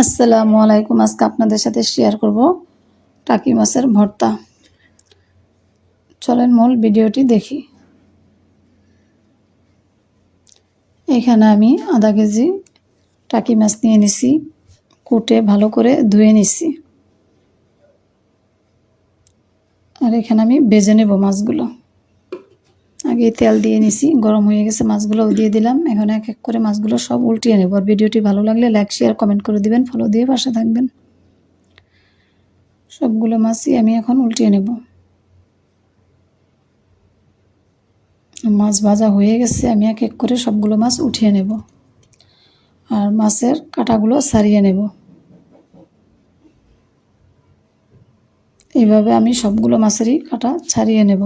আসসালামু আলাইকুম। আজকে আপনাদের সাথে শেয়ার করব টাকি মাছের ভর্তা। চলেন মূল ভিডিওটি দেখি। এখানে আমি আধা কেজি টাকি মাছ নিয়ে নিছি, কুটে ভালো করে ধুয়ে নিছি। আর এখানে আমি বেজে নেব মাছগুলো। আগে তেল দিয়ে নিছি, গরম হয়ে গেছে মাছগুলোও দিয়ে দিলাম। এখন এক এক করে মাছগুলো সব উল্টিয়ে নেব। আর ভিডিওটি ভালো লাগলে লাইক শেয়ার কমেন্ট করে দিবেন ফলো দিয়ে পাশে থাকবেন। সবগুলো মাছই আমি এখন উল্টিয়ে নেব। মাছ ভাজা হয়ে গেছে, আমি এক এক করে সবগুলো মাছ উঠিয়ে নেব। আর মাছের কাটাগুলো সারিয়ে নেব। এইভাবে আমি সবগুলো মাছেরই কাটা ছাড়িয়ে নেব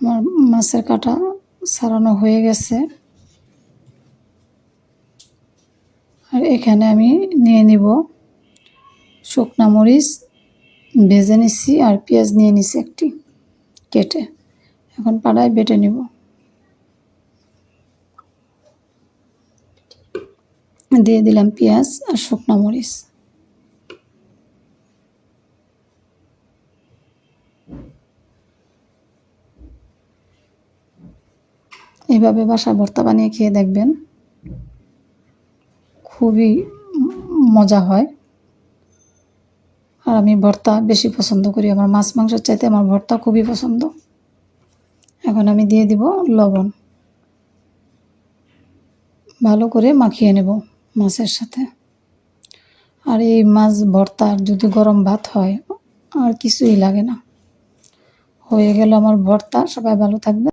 আমার মাছের কাটা সারানো হয়ে গেছে। আর এখানে আমি নিয়ে নিব শুকনা মরিচ, ভেজে নিচ্ছি আর পেঁয়াজ নিয়ে নিছি একটি কেটে। এখন পাড়ায় বেটে নিব। দিয়ে দিলাম পেঁয়াজ আর শুকনা মরিচ। এভাবে বাসা ভর্তা বানিয়ে খেয়ে দেখবেন খুবই মজা হয়। আর আমি ভর্তা বেশি পছন্দ করি। আমার মাছ মাংসের চাইতে আমার ভর্তা খুবই পছন্দ। এখন আমি দিয়ে দিব লবণ। ভালো করে মাখিয়ে নেব মাছের সাথে। আর এই মাছ ভর্তার যদি গরম ভাত হয়, আর কিছুই লাগে না। হয়ে গেল আমার ভর্তা। সবাই ভালো থাকবে